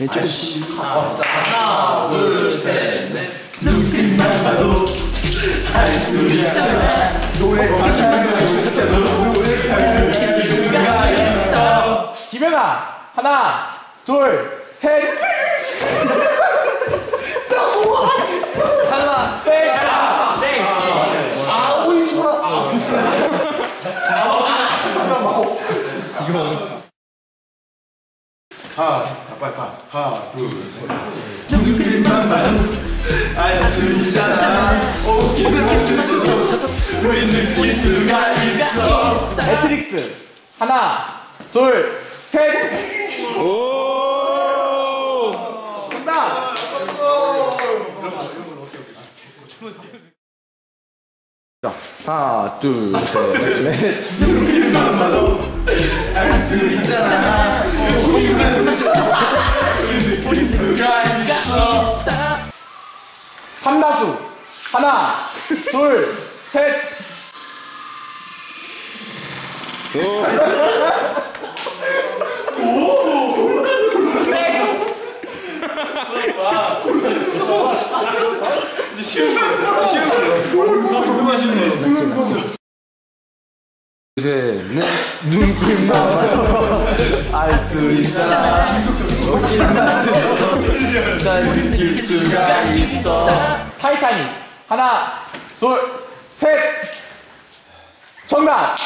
왼쪽. 하나, 둘, 셋, 넷. 눈빛만 봐도 알수 있잖아. 노래 진짜 노래 느낄 수가 있어. 김연아 하나 둘 셋. 하나 땡. 아, 오이. 하나, 가. 하나, 둘, 셋. 눈빛만 봐도 알수 있잖아. 오기를 스쳐도 우리 느낄 수가 있어. 매트릭스 하나 둘 셋. 오. 정답. 자 하나 둘 셋 넷 눈빛만 봐도 알 수 있잖아. 삼다수 하나 둘셋 셋넷 눈빛만 봐도 알 수 있잖아 난 느낄 수가 있어. 타이타닉. 하나 둘셋. 정답